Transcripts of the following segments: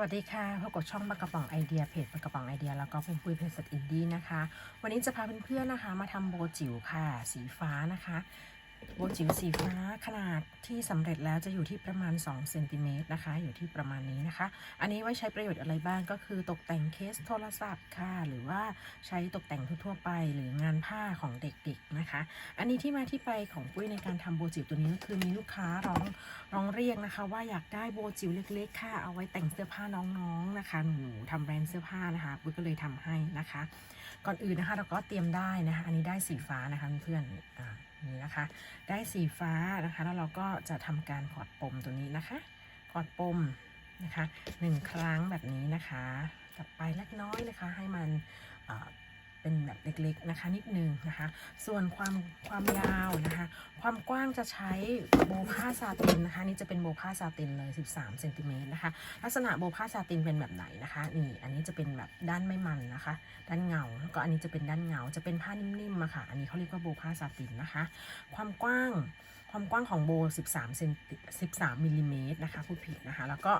วัสดีค่ะพบกับช่องปากกระป๋องไอเดียเพจปากกระป๋องไอเดียแล้วก็พุ่มปุ้ยเพจสัตอินดี้นะคะ วันนี้จะพาเพื่อนๆนะคะ มาทำโบจิ๋วค่ะ สีฟ้านะคะ โบจิ๋วสีฟ้าขนาดที่สำเร็จแล้วจะอยู่ที่ประมาณ2เซนติเมตรนะคะ อยู่ที่ประมาณนี้นะคะ อันนี้ไว้ใช้ประโยชน์อะไรบ้างก็คือตกแต่งเคสโทรศัพท์ค่ะ หรือว่าใช้ตกแต่งทั่วๆไป หรืองานผ้าของเด็กๆนะคะ อันนี้ที่มาที่ไปของปุ้ยในการทำโบจิ๋วตัวนี้ก็คือมีลูกค้าร้องร้องเรียกนะคะ ว่าอยากได้โบจิ๋วเล็กๆค่ะเอาไว้แต่งเสื้อผ้าน้องๆนะคะหนูทำแบรนด์เสื้อผ้านะคะปุ้ยก็เลยทำให้นะคะ ก่อนอื่นนะคะ เราก็เตรียมได้นะคะ อันนี้ได้สีฟ้านะคะเพื่อนอ่านี่นะคะ ได้สีฟ้านะคะ แล้วเราก็จะทำการพอดปมตัวนี้นะคะพอดปมนะคะหนึ่งครั้งแบบนี้นะคะตัดไปเล็กน้อยนะคะ ให้มัน เป็นแบบเล็กๆนะคะนิดนึงนะคะ ส่วนความความยาวนะคะ ความกว้างจะใช้โบผ้าซาตินนะคะ นี่จะเป็นโบผ้าซาตินเลย 13เซนติเมตรนะคะ ลักษณะโบผ้าซาตินเป็นแบบไหนนะคะนี่อันนี้จะเป็นแบบด้านไม่มันนะคะ ด้านเงาแล้วก็อันนี้จะเป็นด้านเงาจะเป็นผ้านิ่มๆอะค่ะ อันนี้เขาเรียกว่าโบผ้าซาตินนะคะ ความกว้าง ความกว้างของโบ 13เซนติ13มิลลิเมตรนะคะพูดผิดนะคะ แล้วก็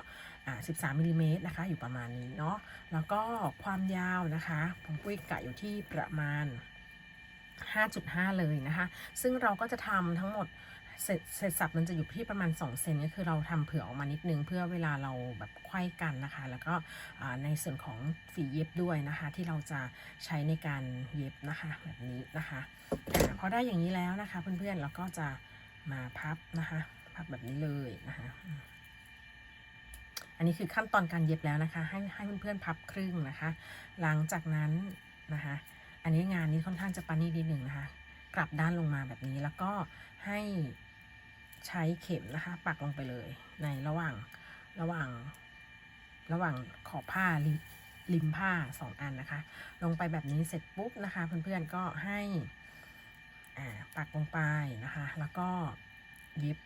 อ่า13มิลลิเมตรนะคะ อยู่ประมาณนี้เนาะ แล้วก็ความยาวนะคะผมปุ้ยกะอยู่ที่ประมาณ 5.5 เลยนะคะ ซึ่งเราก็จะทำทั้งหมดเสร็จเสร็จสับมันจะอยู่ที่ประมาณ 2 เซนก็คือเราทำเผื่อออกมานิดนึง เพื่อเวลาเราแบบไขว้กันนะคะ แล้วก็อ่าในส่วนของฝีเย็บด้วยนะคะ ที่เราจะใช้ในการเย็บนะคะแบบนี้นะคะพอได้อย่างนี้แล้วนะคะ เพื่อนๆเราก็จะ มาพับนะคะพับแบบนี้เลยนะคะอันนี้คือขั้นตอนการเย็บแล้วนะคะ ให้ให้เพื่อนๆพับครึ่งนะคะ หลังจากนั้นนะคะ อันนี้งานนี้ค่อนข้างจะปานี่นิดหนึ่งนะคะ กลับด้านลงมาแบบนี้แล้วก็ให้ใช้เข็มนะคะ ปักลงไปเลยในระหว่างระหว่างระหว่างขอบผ้าริริมผ้าสองอันนะคะ ลงไปแบบนี้เสร็จปุ๊บนะคะ เพื่อนๆก็ให้ ปักลงไปนะคะ แล้วก็เย็บ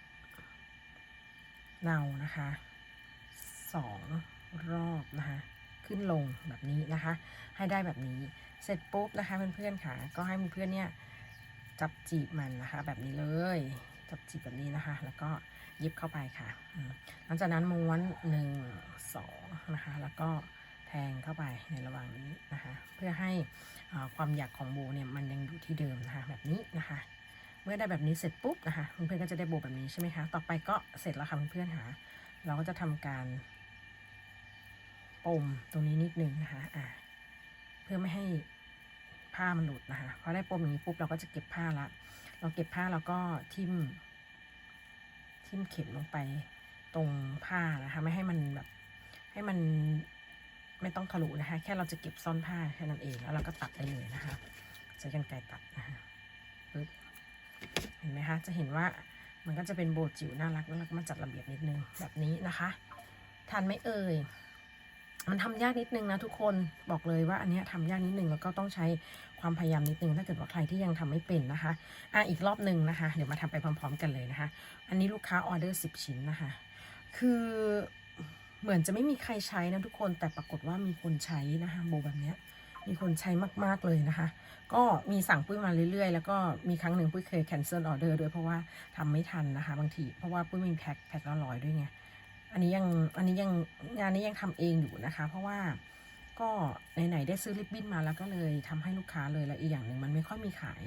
เนานะคะสองรอบนะคะ ขึ้นลงแบบนี้นะคะ ให้ได้แบบนี้ เสร็จปุ๊บนะคะเพื่อนๆค่ะ ก็ให้เพื่อนๆเนี่ยจับจีบมันนะคะ แบบนี้เลย จับจีบแบบนี้นะคะ แล้วก็เย็บเข้าไปค่ะ หลังจากนั้นม้วนหนึ่งสองนะคะ แล้วก็ แทงเข้าไปในระหว่างนี้นะคะ เพื่อให้ความหยักของโบเนี่ยมันยังอยู่ที่เดิมนะคะแบบนี้นะคะ เมื่อได้แบบนี้เสร็จปุ๊บนะคะเพื่อนๆก็จะได้โบแบบนี้ใช่ไหมคะต่อไปก็เสร็จแล้วค่ะเพื่อนๆค่ะเราก็จะทำการปมตรงนี้นิดนึงนะคะอ่าเพื่อไม่ให้ผ้ามันหลุดนะคะพอได้ปมอย่างนี้ปุ๊บเราก็จะเก็บผ้าละ เราเก็บผ้าแล้วก็ทิ่มทิ่มเข็มลงไปตรงผ้านะคะ ไม่ให้มันแบบให้มัน ไม่ต้องทะลุนะคะ แค่เราจะเก็บซ่อนผ้าแค่นั้นเอง แล้วเราก็ตัดได้เลยนะคะใช้กรรไกรตัดนะคะปึ๊บเห็นไหมคะ จะเห็นว่ามันก็จะเป็นโบจิ๋วน่ารักแล้วเราก็มาจัดระเบียบนิดนึงแบบนี้นะคะทันไหมเอ่ย มันทำยากนิดนึงนะทุกคนบอกเลยว่าอันนี้ยทำยากนิดนึงแล้วก็ต้องใช้ความพยายามนิดนึงถ้าเกิดว่าใครที่ยังทำไม่เป็นนะคะอะอีกรอบหนึ่งนะคะ เดี๋ยวมาทำไปพร้อม ๆ กันเลยนะคะ อันนี้ลูกค้าออเดอร์สิบชิ้นนะคะ คือ เหมือนจะไม่มีใครใช้นะทุกคนแต่ปรากฏว่ามีคนใช้นะคะโบแบบเนี้ยมีคนใช้มาก ๆ เลยนะคะ ก็มีสั่งปุ้ยมาเรื่อย ๆ แล้วก็มีครั้งหนึ่งปุ้ยเคย cancel order ด้วยเพราะว่าทำไม่ทันนะคะบางทีเพราะว่าปุ้ยมีแพ็คแพ็คละร้อยด้วยไงอันนี้ยังอันนี้ยังงานนี้ยังทำเองอยู่นะคะ เพราะว่าก็ไหนๆได้ซื้อริบบิ้นมาแล้วก็เลยทำให้ลูกค้าเลยแล้วอีกอย่างหนึ่งมันไม่ค่อยมีขาย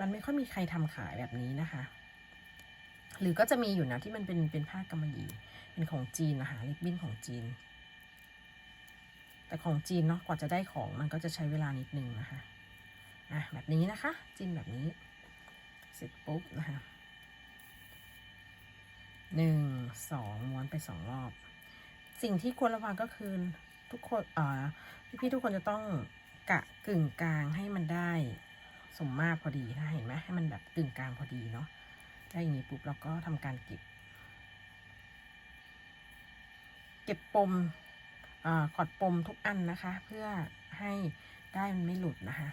มันไม่ค่อยมีใครทำขายแบบนี้นะคะ หรือก็จะมีอยู่นะที่มันเป็นเป็นผ้ากำมะหยี่ เป็นของจีนนะคะริบบิ้นของจีน แต่ของจีนเนาะกว่าจะได้ของมันก็จะใช้เวลานิดนึงนะคะอะแบบนี้นะคะจีนแบบนี้ เสร็จปุ๊บนะคะหนึ่งสองม้วนไปสองรอบ สิ่งที่ควรระวังก็คือทุกคนเอ่อพี่ๆทุกคนจะต้องกะกึ่งกลางให้มันได้สมมาตรพอดีนะเห็นไหมให้มันแบบกึ่งกลางพอดีเนาะได้อย่างนี้ปุ๊บเราก็ทำการเก็บ เก็บปมอขอดปมทุกอันนะคะ เพื่อให้ได้มันไม่หลุดนะคะ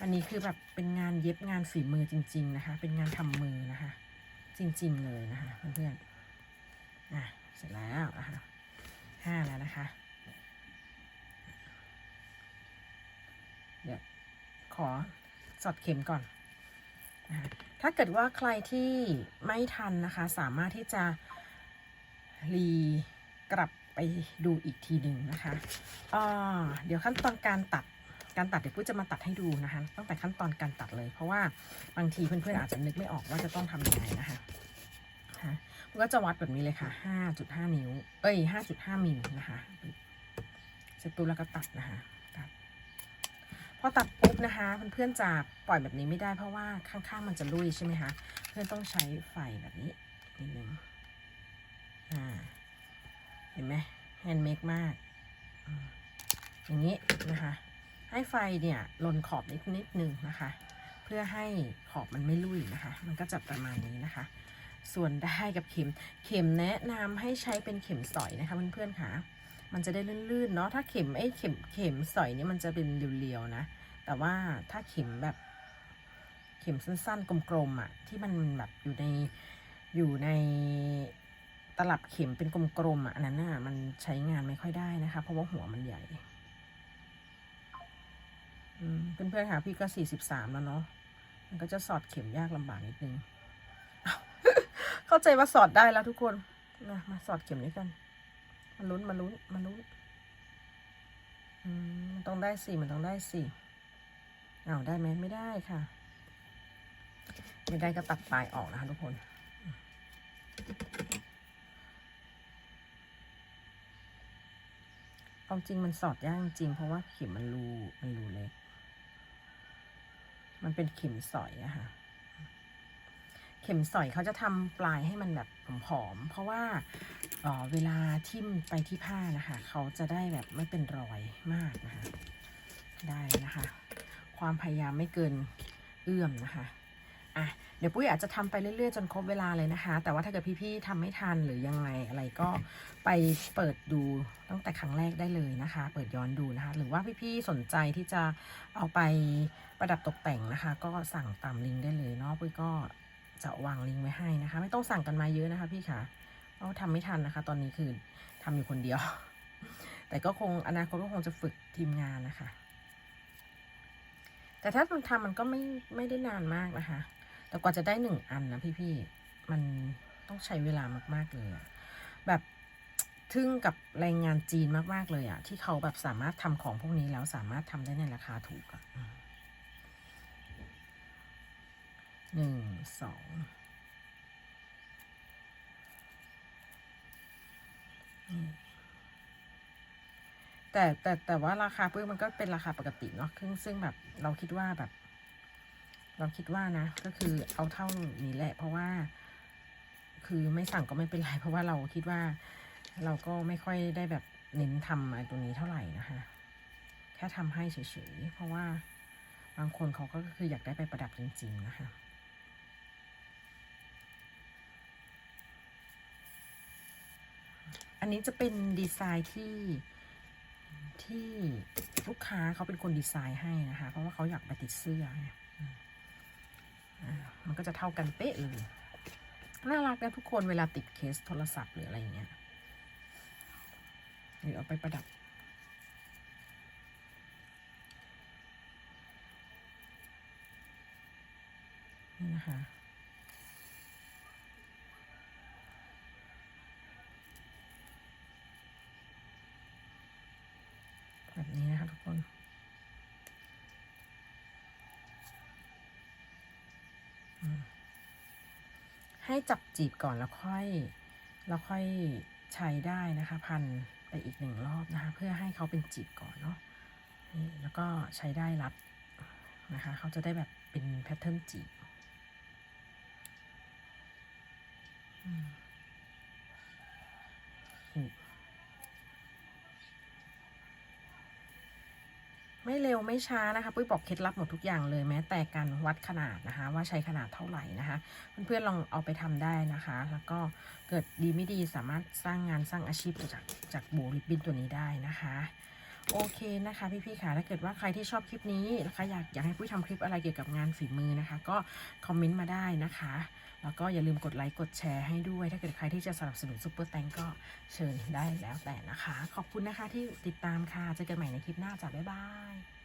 อันนี้คือแบบเป็นงานเย็บงานฝีมือจริง ๆนะคะ เป็นงานทำมือนะคะ จริง ๆ เลยนะคะเพื่อนๆอะเสร็จแล้วนะคะห้าแล้วนะคะ เดี๋ยวขอสอดเข็มก่อนนะคะถ้าเกิดว่าใครที่ไม่ทันนะคะ สามารถที่จะ รีกลับไปดูอีกทีหนึ่งนะคะอ่าเดี๋ยวขั้นตอนการตัดการตัดเดี๋ยวปุ้ยจะมาตัดให้ดูนะคะ ตั้งแต่ขั้นตอนการตัดเลย เพราะว่าบางทีเพื่อนๆอาจจะนึกไม่ออกว่าจะต้องทำยังไงนะคะคะก็จะวัดแบบนี้เลยค่ะ5.5 นิ้ว เอ้ย5.5มิลนะคะเสร็จปุ๊บแล้วก็ตัดนะคะตัดพอตัดปุ๊บนะคะเพื่อนๆจะปล่อยแบบนี้ไม่ได้เพราะว่าข้างๆมันจะลุยใช่ไหมคะ เพื่อนต้องใช้ไฟแบบนี้นิดนึง เห็นไหมแฮนด์เมดมาก อย่างนี้นะคะ ให้ไฟเนี่ยลนขอบนิดนิดนึงนะคะ เพื่อให้ขอบมันไม่ลุยนะคะ มันก็จะประมาณนี้นะคะ ส่วนได้กับเข็ม เข็มแนะนำให้ใช้เป็นเข็มสอยนะคะเพื่อนๆค่ะ มันจะได้ลื่นๆเนาะ ถ้าเข็มไอ้เข็มเข็มสอยนี่มันจะเป็นเรียวๆนะ แต่ว่าถ้าเข็มแบบเข็มสั้นๆ กลมๆอะที่มันแบบอยู่ในอยู่ใน ตลับเข็มเป็นกลมๆอะอันนั้นน่ะมันใช้งานไม่ค่อยได้นะคะ เพราะว่าหัวมันใหญ่เพื่อนๆค่ะพี่ก็สี่สิบสามแล้วเนาะมันก็จะสอดเข็มยากลำบากนิดนึงเข้าใจว่าสอดได้แล้วทุกคนนะมาสอดเข็มด้วยกันมาลุ้นมาลุ้นมาลุ้นมันต้องได้สี่มันต้องได้สี่อ้าวได้ไหมไม่ได้ค่ะ ไม่ได้ก็ตัดปลายออกนะคะทุกคน ความจริงมันสอดยากจริง เพราะว่าเข็มมันรูมันรูเล็ก มันเป็นเข็มสอยอะค่ะ เข็มสอยเขาจะทำปลายให้มันแบบผอมๆ เพราะว่าเออเวลาทิ่มไปที่ผ้านะคะ เขาจะได้แบบไม่เป็นรอยมากนะคะ ได้นะคะ ความพยายามไม่เกินเอื้อมนะคะ อะเดี๋ยวปุ้ยอาจจะทำไปเรื่อยๆ จนครบเวลาเลยนะคะ แต่ว่าถ้าเกิดพี่ๆทำไม่ทันหรือยังไงอะไรก็ไปเปิดดูตั้งแต่ครั้งแรกได้เลยนะคะ เปิดย้อนดูนะคะ หรือว่าพี่ๆสนใจที่จะเอาไปประดับตกแต่งนะคะ ก็สั่งตามลิงก์ได้เลยเนาะปุ้ยก็จะวางลิงก์ไว้ให้นะคะ ไม่ต้องสั่งกันมาเยอะนะคะ พี่คะเพราะว่าทำไม่ทันนะคะ ตอนนี้คือทำอยู่คนเดียว แต่ก็คงอนาคตก็คงจะฝึกทีมงานนะคะ แต่ถ้ามันทำมันก็ไม่ไม่ได้นานมากนะคะ แต่กว่าจะได้หนึ่งอันนะพี่ๆ มันต้องใช้เวลามาก ๆ เลยอะแบบทึ่งกับแรงงานจีนมาก ๆ เลยอะที่เขาแบบสามารถทำของพวกนี้แล้วสามารถทำได้ในราคาถูกอะหนึ่งสองแต่แต่แต่ว่าราคาปื้มมันก็เป็นราคาปกติเนาะซึ่งซึ่งแบบเราคิดว่าแบบ เราคิดว่านะ ก็คือเอาเท่านี้แหละ เพราะว่า คือไม่สั่งก็ไม่เป็นไร เพราะว่าเราคิดว่า เราก็ไม่ค่อยได้แบบเน้นทำอะไรตัวนี้เท่าไหร่นะคะ แค่ทำให้เฉยๆ เพราะว่าบางคนเขาก็คืออยากได้ไปประดับจริงๆนะคะอันนี้จะเป็นดีไซน์ที่ที่ลูกค้าเขาเป็นคนดีไซน์ให้นะคะ เพราะว่าเขาอยากไปติดเสื้อ ก็จะเท่ากันเป๊ะเลยน่ารักนะทุกคนเวลาติดเคสโทรศัพท์หรืออะไรเงี้ยหรือเอาไปประดับ นี่นะคะ ให้จับจีบก่อนแล้วค่อยแล้วค่อยใช้ได้นะคะ พันไปอีกหนึ่งรอบนะคะ เพื่อให้เขาเป็นจีบก่อนเนาะนี่แล้วก็ใช้ได้รับนะคะ เขาจะได้แบบเป็นแพทเทิร์นจีบ อืม ไม่เร็วไม่ช้านะคะปุ้ยบอกเคล็ดลับหมดทุกอย่างเลยแม้แต่การวัดขนาดนะคะ ว่าใช้ขนาดเท่าไหร่นะคะ เพื่อนๆลองเอาไปทำได้นะคะ แล้วก็เกิดดีไม่ดีสามารถสร้างงานสร้างอาชีพจากจากโบลิบบินตัวนี้ได้นะคะ โอเคนะคะพี่ๆค่ะถ้าเกิดว่าใครที่ชอบคลิปนี้นะคะอยากอยากให้ปุ้ยทำคลิปอะไรเกี่ยวกับงานฝีมือนะคะ ก็คอมเมนต์มาได้นะคะ แล้วก็อย่าลืมกดไลค์กดแชร์ให้ด้วย ถ้าเกิดใครที่จะสนับสนุนซุปเปอร์แตงก็เชิญได้แล้วแต่นะคะ ขอบคุณนะคะที่ติดตามค่ะเจอกันใหม่ในคลิปหน้าจ้ะบ๊ายบาย